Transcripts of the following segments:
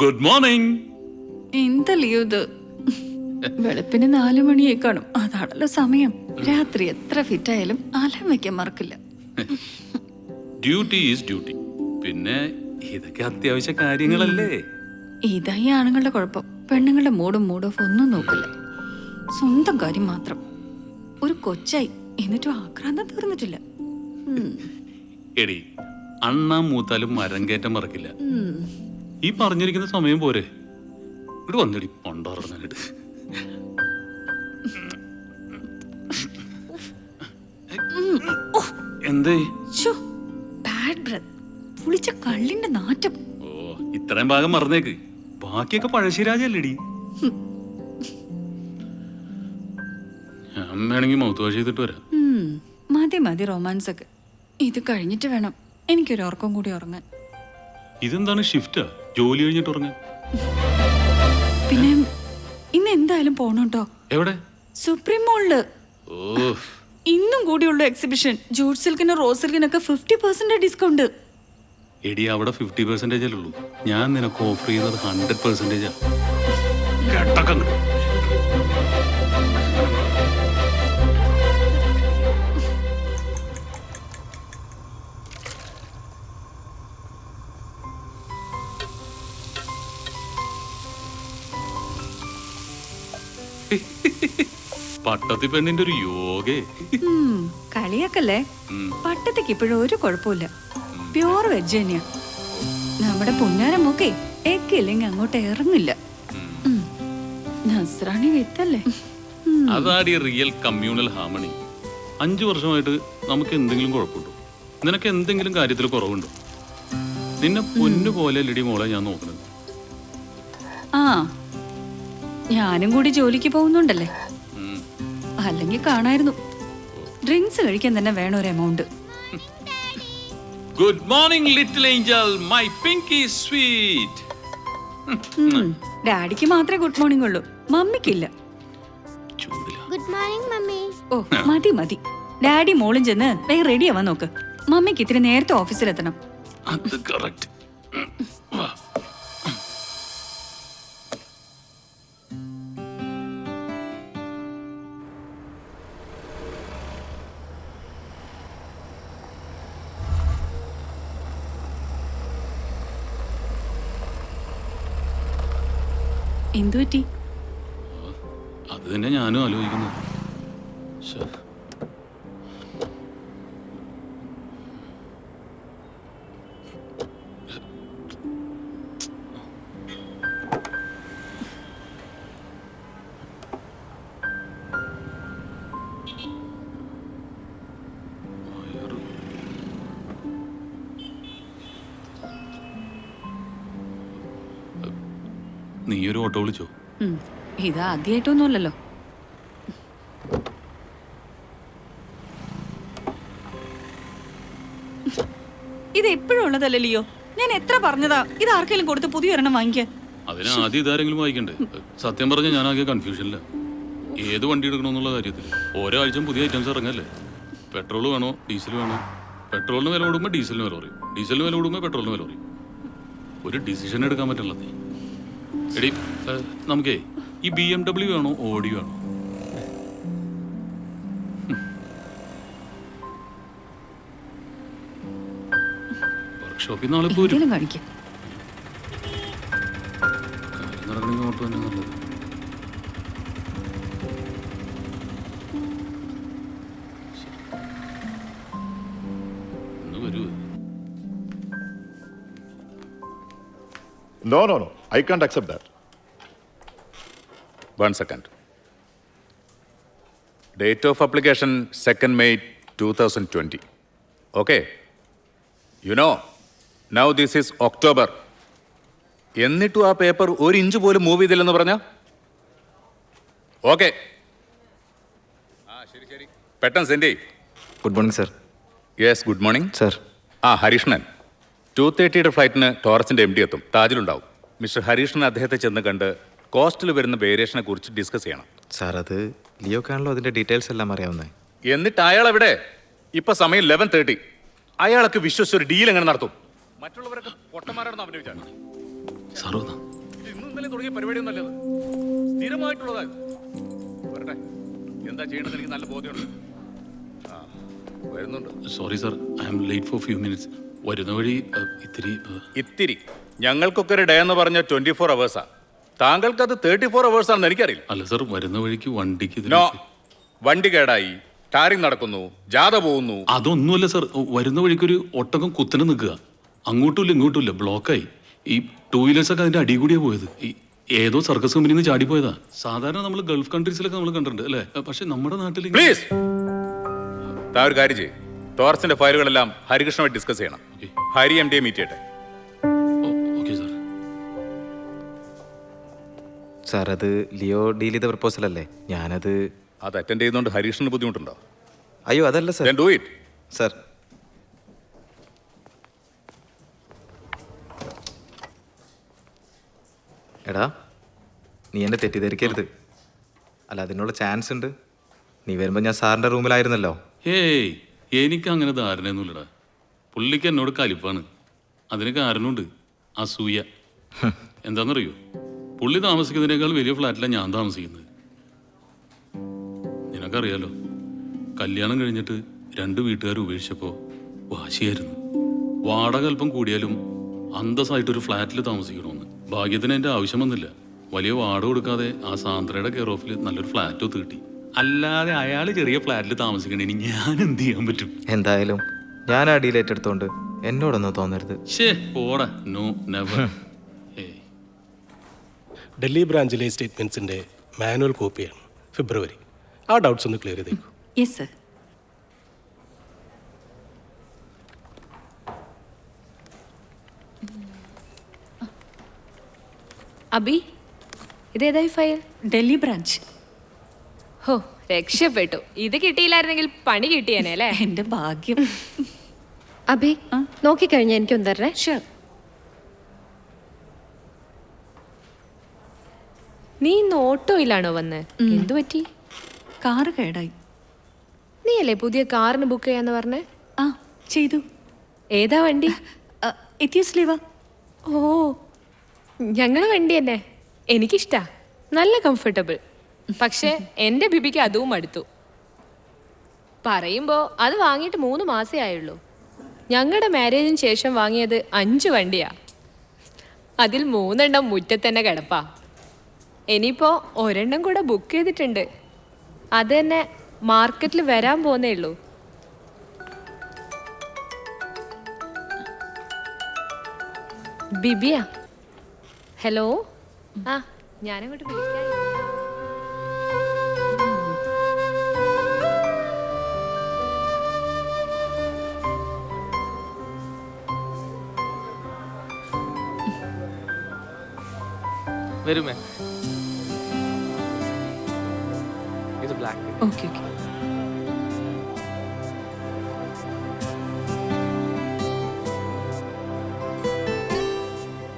Good morning എന്തല്ലയോ ഇത്? വെളുപ്പിന് നാലു മണിയെ കാണും അതാണല്ലോ സമയം. രാത്രി എത്ര ഫിറ്റ് ആയാലും അലം വെക്കാൻ മറക്കില്ല. ഡ്യൂട്ടി ഈസ് ഡ്യൂട്ടി പിന്നെ ഇതൊക്കെ അത്യാവശ്യ കാര്യങ്ങളല്ലേ? ഇതായി ആണുങ്ങളുടെ കുഴപ്പം. പെണ്ണുങ്ങളുടെ മൂടും മൂഡ് ഓഫ് ഒന്നും നോക്കില്ല. സ്വന്തം കാര്യം മാത്രം. ഒരു കൊച്ചായി. എന്നിട്ടും ആക്രാന്തം തീർന്നിട്ടില്ല. എടി അണ്ണാ മൂത്താലും മരം കയറ്റം മറക്കില്ല. ഈ പറഞ്ഞിരിക്കുന്ന സമയം പോരെ. ഇവിടെ വന്നിടി പൊണ്ടോറന്നിട്ട് എന്തേ? bad breath. പുളിച്ച കള്ളിന്റെ നാറ്റം. ഓ ഇത്രയും ഭാഗം മറന്നേക്ക്. ബാക്കിയൊക്കെ പഴശ്ശിരാജല്ലേടി ഞാൻ വേണമെങ്കിൽ മൗത്ത് വാഷ് ചെയ്തിട്ട് വരാം. മതി മതി റൊമാൻസ് ഒക്കെ. ഇത് കഴിഞ്ഞിട്ട് വേണം എനിക്കൊരു ഉറക്കം കൂടി ഉറങ്ങാൻ. ഇതെന്താണ് ഷിഫ്റ്റാ ജോലി കഴിഞ്ഞിട്ട് ഉറങ്ങാൻ പിന്നെ ഇന്ന് എന്തായാലും പോണോട്ടോ എവിടെ? സുപ്രീം മോളിൽ ഇന്നും കൂടിയുള്ള എക്സിബിഷൻ ജൂട്ട് സിൽക്കിനും റോസ് സിൽക്കിനൊക്കെ ഫിഫ്റ്റി പെർസെന്റ് ഡിസ്കൗണ്ട് എടി അവിടെ ഫിഫ്റ്റി പെർസെന്റേജ് അല്ലേ ഉള്ളൂ. ഞാൻ നിനക്ക് ഓഫർ ചെയ്യുന്നത് ഹൺഡ്രഡ് പെർസെന്റേജാ പട്ടത്തി പെണ്ണിന്റെ ഒരു യോഗേ. കളിയാക്കല്ലേ? പട്ടത്തിക്ക് ഇപ്പോഴും ഒരു കുഴപ്പമില്ല പ്യൂർ വെജ് തന്നെയാ. നമ്മുടെ പുന്നാരം മൂക്കെ എക്കില്ലെങ്കിൽ അങ്ങോട്ട് ഇറങ്ങില്ല. നസ്രാണി വിത്തല്ലേ. അതാടി റിയൽ കമ്മ്യൂണൽ ഹാർമണി അഞ്ചു വർഷമായിട്ട് നമുക്ക് എന്തെങ്കിലും കുഴപ്പമുണ്ടോ? നിനക്ക് എന്തെങ്കിലും കാര്യത്തിൽ കുറവുണ്ടോ? നിന്നെ പൊന്നു പോലെ ലിടി മോളെ ഞാൻ നോക്കുന്നത് ആ ഞാനും കൂടി ജോലിക്ക് പോകുന്നുണ്ടല്ലേ. അല്ലെങ്കിൽ കാണായിരുന്നു. ഡ്രിങ്ക്സ് കഴിക്കാൻ തന്നെ വേണം ഒരു amount. Good morning little angel. My Pinky sweet. ഡാഡിക്ക് മാത്രമേ ഗുഡ് മോർണിംഗ് ഉള്ളൂ. മമ്മിക്കില്ല. Good morning mummy. ഓ മതി മതി. ഡാഡി മോളും ചെന്ന് വേഗം റെഡി ആവാൻ നോക്ക്. മമ്മിക്ക് ഇത്തിരി നേരത്തെ ഓഫീസിലെത്തണം. അത് കറക്റ്റ് എന്തു പറ്റി? അത് തന്നെ ഞാനും ആലോചിക്കുന്നു. നീ ഒരു ഓട്ടോ വിളിച്ചോ? ഇത് ആദ്യമായിട്ടൊന്നുമല്ലല്ലോ ഇത് എപ്പോഴും ഉള്ളതല്ലേ ലിയോ? ഞാൻ എത്ര പറഞ്ഞതാ? ഇത് ആർക്കെങ്കിലും കൊടുത്ത് പുതിയ ഒരെണ്ണം വാങ്ങിക്കാൻ. അതിന് ആദ്യം ഇതാരെങ്കിലും വായിക്കണ്ടേ? സത്യം പറഞ്ഞ ഞാൻ ആകെ കൺഫ്യൂഷനില്ല ഏത് വണ്ടി എടുക്കണമെന്നുള്ള കാര്യത്തിൽ. ഓരോ ആഴ്ചയും പുതിയ ഐറ്റംസ് ഇറങ്ങല്ലേ? പെട്രോൾ വേണോ? ഡീസൽ വേണോ? പെട്രോളിന് വില കൂടുമ്പോൾ ഡീസലിന് വില കുറയും. ഡീസലിന് വില കൂടുമ്പോൾ പെട്രോളിന് വില കുറയും. ഒരു ഡിസിഷൻ എടുക്കാൻ പറ്റില്ല നീ. എടി നമുക്കേ ഈ ബി എം ഡബ്ല്യു വേണോ ഓഡി വേണോ? വർക്ക്ഷോപ്പിൽ നാളെ പോരും. നടക്കണമെങ്കിൽ ഓട്ടോ തന്നെ നല്ലത്. No, no, no. I can't accept that. One second. Date of application 2nd May 2020. Okay. You know, now this is October. എന്നിട്ടും ആ പേപ്പർ ഒരു ഇഞ്ച് പോലും മൂവ് ചെയ്തില്ലെന്ന് പറഞ്ഞ ഓക്കെ ആ ശരി ശരി പെട്ടെന്ന് സെൻഡ് ചെയ് good morning sir yes good morning sir ആ ഹരീഷ്ണൻ ടു തേർട്ടിയുടെ ഫ്ലൈറ്റിന് ടോറസിന്റെ എം ഡി എത്തും. താജിലുണ്ടാവും. മിസ്റ്റർ ഹരീഷിന് അദ്ദേഹത്തെ ചെന്ന് കണ്ട് കോസ്റ്റിൽ വരുന്ന വേരിയേഷനെ കുറിച്ച് ഡിസ്കസ് ചെയ്യണം. സാർ അത് ലിയോക്കാണല്ലോ അതിന്റെ ഡീറ്റെയിൽസ് എല്ലാം അറിയാവുന്നത് എന്നിട്ട് അയാൾ എവിടെ ഇപ്പൊ സമയം ലെവൻ തേർട്ടി അയാൾക്ക് വിശ്വസിച്ച് ഒരു ഡീൽ എങ്ങനെ നടത്തും? മറ്റുള്ളവരൊക്കെ പൊട്ടന്മാരാണെന്ന് അവന് വിചാരം സാറോ ഇന്നലെ തുടങ്ങിയ പരിപാടിയൊന്നും നല്ലത് സ്ഥിരമായിട്ടുള്ളതാ ഇത്. വരട്ടെ. എന്താ ചെയ്യണമെന്ന് എനിക്ക് നല്ല ബോധ്യമുണ്ട്. ആ വരുന്നുണ്ട്. Sorry sir I am late for few minutes വരുന്ന വഴി ഇത്തിരി ഇത്തിരി. ഞങ്ങൾക്കൊക്കെ ഒരു ഡേ എന്ന് പറഞ്ഞ ട്വന്റി ഫോർ അവേഴ്സാ താങ്കൾക്ക് അത് തേർട്ടി ഫോർ അവേഴ്സ് ആണെന്ന് എനിക്കറിയില്ല. അല്ല സർ വരുന്ന വഴിക്ക് വണ്ടിക്ക് നോ വണ്ടി കേടായി. ടാറിങ് നടക്കുന്നു. ജാഥ പോകുന്നു. അതൊന്നുമല്ല സർ വരുന്ന വഴിക്കൊരു ഒട്ടകം കുത്തനെ നിൽക്കുക. അങ്ങോട്ടും ഇല്ല ഇങ്ങോട്ടും ഇല്ല ബ്ലോക്കായി ഈ ടൂ വീലേഴ്സ് ഒക്കെ അതിന്റെ അടികൂടിയാ പോയത്. ഈ ഏതോ സർക്കസ് കമ്പനിയിൽ നിന്ന് പോയതാ സാധാരണ നമ്മൾ ഗൾഫ് കൺട്രീസിലൊക്കെ നമ്മൾ കണ്ടിട്ടുണ്ട് അല്ലേ? പക്ഷെ നമ്മുടെ നാട്ടിൽ പ്ലീസ് താ ഒരു കാര്യം ചെയ്യും. ഫയലുകളെല്ലാം ഹരികൃഷ്ണമായി ഡിസ്കസ് ചെയ്യണം. ഹരി എം ഡിയെ മീറ്റ് ചെയ്യട്ടെ. Okay sir. സാർ അത് ലിയോ ഡീൽ ചെയ്ത പ്രപ്പോസൽ അല്ലേ? ഞാനത് അത് അറ്റൻഡ് ചെയ്യുന്നതുകൊണ്ട് ഹരീഷിന് ബുദ്ധിമുട്ടുണ്ടോ? അയ്യോ അതല്ല സാർ. Do it sir. എടാ നീ എന്നെ തെറ്റിദ്ധരിക്കരുത്. അല്ല അതിനുള്ള ചാൻസ് ഉണ്ട് നീ വരുമ്പോൾ ഞാൻ സാറിന്റെ റൂമിലായിരുന്നല്ലോ. ഹേയ് എനിക്ക് അങ്ങനെ ധാരണയൊന്നുമില്ലടാ പുള്ളിക്ക് എന്നോട് കലിപ്പാണ്. അതിന് കാരണമുണ്ട്. അസൂയ. എന്താണെന്നറിയോ പുള്ളി താമസിക്കുന്നതിനേക്കാൾ വലിയ ഫ്ലാറ്റിലാണ് ഞാൻ താമസിക്കുന്നത്. നിനക്കറിയാലോ കല്യാണം കഴിഞ്ഞിട്ട് രണ്ട് വീട്ടുകാർ ഉപേക്ഷിച്ചപ്പോൾ വാശിയായിരുന്നു. വാടക അല്പം കൂടിയാലും അന്തസ്സായിട്ടൊരു ഫ്ലാറ്റിൽ താമസിക്കണമെന്ന് ഭാഗ്യത്തിന് എന്റെ ആവശ്യം വന്നില്ല. വലിയ വാടക കൊടുക്കാതെ ആ സാന്ദ്രയുടെ കെയർ ഓഫിൽ നല്ലൊരു ഫ്ലാറ്റ് ഒത്ത് കിട്ടി. അല്ലാതെ അയാൾ ചെറിയ ഫ്ലാറ്റിൽ താമസിക്കണേന് ഞാൻ എന്ത് ചെയ്യാൻ പറ്റും? എന്തായാലും ഞാൻ ആ ഡീൽ ഏറ്റെടുത്തോണ്ട് എന്നോടൊന്നും തോന്നരുത്. ഷേ പോടാ. നോ നെവർ ഏയ്. ഡൽഹി ബ്രാഞ്ചിലെ സ്റ്റേറ്റ്മെന്റ്സിന്റെ മാനുവൽ കോപ്പിയാണ് ഫെബ്രുവരി. ആ ഡൗട്ട്സ് ഒന്ന് ക്ലിയർ ചെയ്തേക്കൂ. യെസ് സർ അബി ഇതേതായി ഫയൽ? ഡൽഹി ബ്രാഞ്ച്. ഹോ രക്ഷപ്പെട്ടു. ഇത് കിട്ടിയില്ലായിരുന്നെങ്കിൽ പണി കിട്ടിയേനെ അല്ലേ? എന്റെ ഭാഗ്യം. അഭി നോക്കിക്കഴിഞ്ഞാൽ എനിക്കൊന്ന് തരണേ. ഷുവർ നീ ഇന്ന് ഓട്ടോയിലാണോ വന്ന്? എന്തു പറ്റി? കാറ് കേടായി. നീ അല്ലേ പുതിയ കാറിന് ബുക്ക് ചെയ്യാന്ന് പറഞ്ഞേ? ആ ചെയ്തു. ഏതാ വണ്ടി? എത്തിയസ് ലീവ ഓ ഞങ്ങളെ വണ്ടി തന്നെ. എനിക്കിഷ്ടാ. നല്ല കംഫർട്ടബിൾ പക്ഷെ എന്റെ ബിബിക്ക് അതും അടുത്തു പറയുമ്പോ അത് വാങ്ങിയിട്ട് മൂന്ന് മാസേ ആയുള്ളൂ. ഞങ്ങളുടെ മാരേജിന് ശേഷം വാങ്ങിയത് അഞ്ച് വണ്ടിയാ. അതിൽ മൂന്നെണ്ണം മുറ്റത്തന്നെ കിടപ്പാ. ഇനിയിപ്പോ ഒരെണ്ണം കൂടെ ബുക്ക് ചെയ്തിട്ടുണ്ട്. അത് തന്നെ മാർക്കറ്റിൽ വരാൻ പോന്നേ ഉള്ളൂ. ബിബിയ. ഹലോ ആ ഞാനങ്ങോട്ട് വിളിക്കാം. വരുമേ. ഇത് ബ്ലാക്ക് ഓക്കെ ഓക്കെ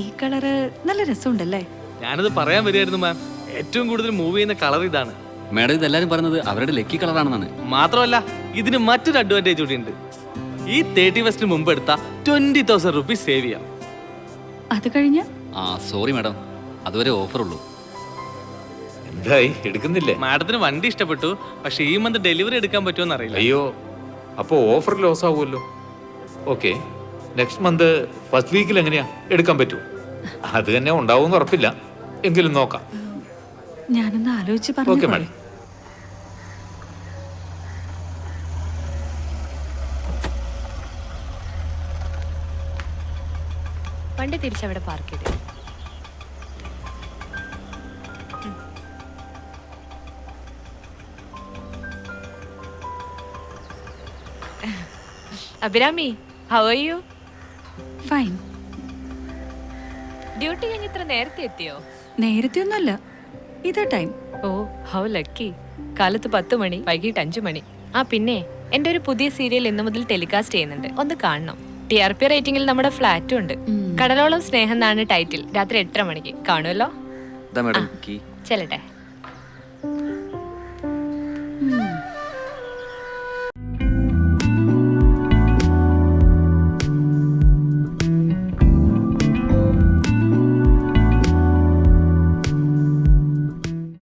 ഈ കളറ് നല്ല രസമുണ്ടല്ലേ? ഞാനത് പറയാൻ വരികയായിരുന്നു മാം ഏറ്റവും കൂടുതൽ മൂവ് ചെയ്യുന്ന കളർ ഇതാണ്. മാഡം ഇതെല്ലാരും പറയുന്നത് അവരുടെ ലക്കി കളറാണെന്നാണ് മാത്രമല്ല ഇതിന് മറ്റൊരു അഡ്വാന്റേജ് കൂടി ഉണ്ട്. ഈ തേർട്ടി ഫസ്റ്റിന് മുമ്പ് എടുത്ത ട്വന്റി തൗസൻഡ് റുപ്പീസ് സേവ് ചെയ്യാം. അത് കഴിഞ്ഞ? ആ സോറി മാഡം അതുവരെ ഓഫർ ഉള്ളൂ എന്തായി? എടുക്കുന്നില്ലേ? മാഡത്തിന് വണ്ടി ഇഷ്ടപ്പെട്ടു. പക്ഷെ ഈ മന്ത് ഡെലിവറി എടുക്കാൻ പറ്റുമോ അറിയില്ല. അയ്യോ അപ്പോൾ ഓഫർ ലോസ് ആവുമല്ലോ. ഓക്കെ നെക്സ്റ്റ് മന്ത് ഫസ്റ്റ് വീക്കിൽ എങ്ങനെയാ? എടുക്കാൻ പറ്റൂ അത് തന്നെ ഉണ്ടാവുമെന്ന് ഉറപ്പില്ല. എങ്കിലും നോക്കാം. ഞാനൊന്ന് ആലോചിച്ച് ഓക്കെ പറഞ്ഞു മാഡം വണ്ടി തിരിച്ചവിടെ പാർക്ക് ചെയ്തേ? Abhirami how are you fine duty കഴിഞ്ഞ് ഇത്ര നേരത്തെ എത്തിയോ? നേരത്തെ ഒന്നുമല്ല. ഇതാ ടൈം ഓ ഹൗ ലക്കി കാലത്ത് പത്ത് മണി വൈകിട്ട് അഞ്ചു മണി. ആ പിന്നെ എന്റെ ഒരു പുതിയ സീരിയൽ ഇന്നു മുതൽ ടെലികാസ്റ്റ് ചെയ്യുന്നുണ്ട്. ഒന്ന് കാണണം. ടി ആർ പി റേറ്റിംഗിൽ നമ്മുടെ ഫ്ലാറ്റും ഉണ്ട്. കടലോളം സ്നേഹം എന്നാണ് ടൈറ്റിൽ രാത്രി എട്ടര മണിക്ക്. കാണുമല്ലോ? ഇതാ മാഡം കീ ചെല്ലട്ടെ.